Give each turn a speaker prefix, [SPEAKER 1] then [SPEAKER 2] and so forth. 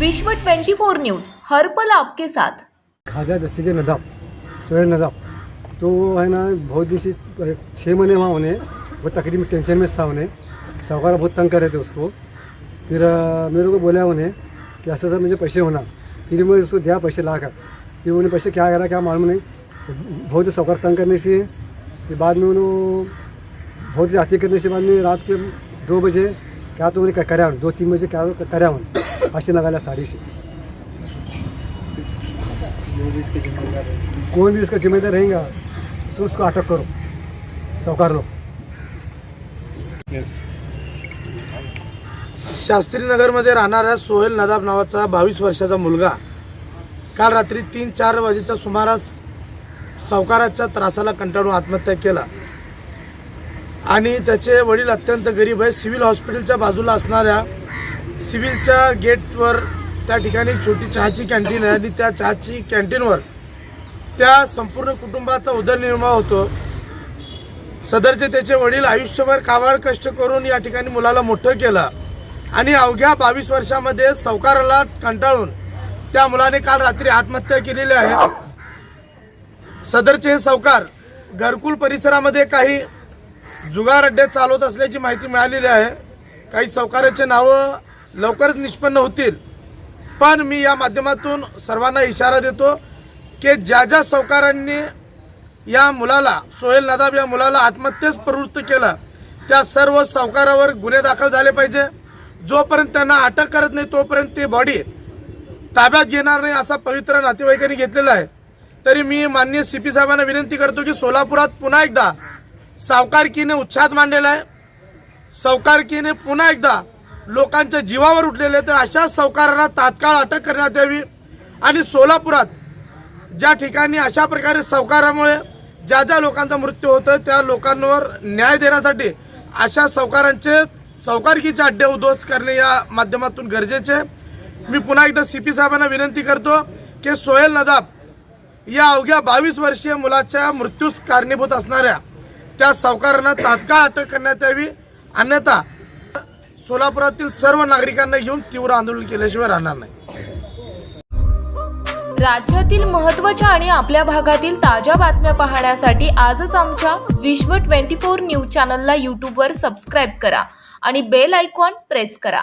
[SPEAKER 1] विश्व 24 न्यूज हर्पल आपके साथ.
[SPEAKER 2] खाजा दस्ती नदाब सोहेल नदाब. तो है ना बहुत दिन से छः महीने वहाँ होने वो तकरीबन टेंशन में था उन्हें साहूकार बहुत तंग कर रहे थे उसको. फिर मेरे को बोला उन्हें कि ऐसा सर मुझे पैसे होना. फिर मैं उसको दिया पैसे ला कर फिर उन्हें पैसे क्या करा क्या मालूम नहीं. बहुत साहूकार तंग करने से फिर बाद में उन्होंने बहुत जाती करने से बाद में रात के दो बजे क्या तो उन्हें. कर्या दो तीन बजे क्या कर्या उन्हें. फाशी लगाया साडेशे. से भी इसका जिम्मेदार रहेगा तो उसको अटक करो सावकार लो.
[SPEAKER 3] शास्त्रीनगरमध्ये राहणाऱ्या सोहेल नदाब नावाचा बावीस वर्षाचा मुलगा. काल रात्री तीन चार वाजेच्या सुमारास सावकाराच्या त्रासाला कंटाळून आत्महत्या केला. आणि त्याचे वडील अत्यंत गरीब आहे. सिव्हिल हॉस्पिटलच्या बाजूला असणाऱ्या सिव्हिलच्या गेटवर त्या ठिकाणी छोटी चहाची कॅन्टीन आहे आणि त्या चहाची कॅन्टीनवर त्या संपूर्ण कुटुंबाचा उदरनिर्वाह होतो. सदरचे त्याचे वडील आयुष्यभर काबाड कष्ट करून या ठिकाणी मुलाला मोठं केलं आणि अवघ्या बावीस वर्षामध्ये सावकाराला कंटाळून त्या मुलाने काल रात्री आत्महत्या केलेली आहे. सदरचे हे सावकार घरकुल परिसरामध्ये काही जुगार अड्डे चालवत असल्याची माहिती मिळालेली आहे. काही सावकाराचे नावं लवकरच निष्पन्न होतील. पण मी या माध्यमातून सर्वांना इशारा देतो की ज्या ज्या सावकारांनी या मुलाला सोहेल नदाब या मुलाला आत्महत्येस प्रवृत्त केलं त्या सर्व सावकारावर गुन्हे दाखल झाले पाहिजे. जोपर्यंत त्यांना अटक करत नाही तोपर्यंत ती बॉडी ताब्यात घेणार नाही असा पवित्र नातेवाईकांनी घेतलेला आहे. तरी मी माननीय सी पी साहेबांना विनंती करतो की सोलापुरात पुन्हा एकदा सावकारकीने उच्छाद मांडलेला आहे. सावकारकीने पुन्हा एकदा लोकांच्या जीवावर उठलेले तर अशा सावकारांना तात्काळ अटक करण्यात यावी. आणि सोलापुरात ज्या ठिकाणी अशा प्रकारे सावकारामुळे ज्या ज्या लोकांचा मृत्यू होतो त्या लोकांवर न्याय देण्यासाठी अशा सावकारांचे सावकारकीचे अड्डे उद्ध्वस्त करणे या माध्यमातून गरजेचे मी पुन्हा एकदा सी पी साहेबांना विनंती करतो की सोहेल नदाब या अवघ्या बावीस वर्षीय मुलाच्या मृत्यूस कारणीभूत असणाऱ्या त्या सावकारांना तात्काळ अटक करण्यात यावी. अन्यथा सोलापुरातील सर्व नागरिकांना घेऊन तीव्र आंदोलन केल्याशिवाय राहणार नाही.
[SPEAKER 1] राज्यातील महत्त्वाच्या आणि आपल्या भागातील ताज्या बातम्या पाहण्यासाठी आजच आमच्या विश्व 24 न्यूज चॅनलला यूट्यूबवर सबस्क्राईब करा आणि बेल आयकॉन प्रेस करा.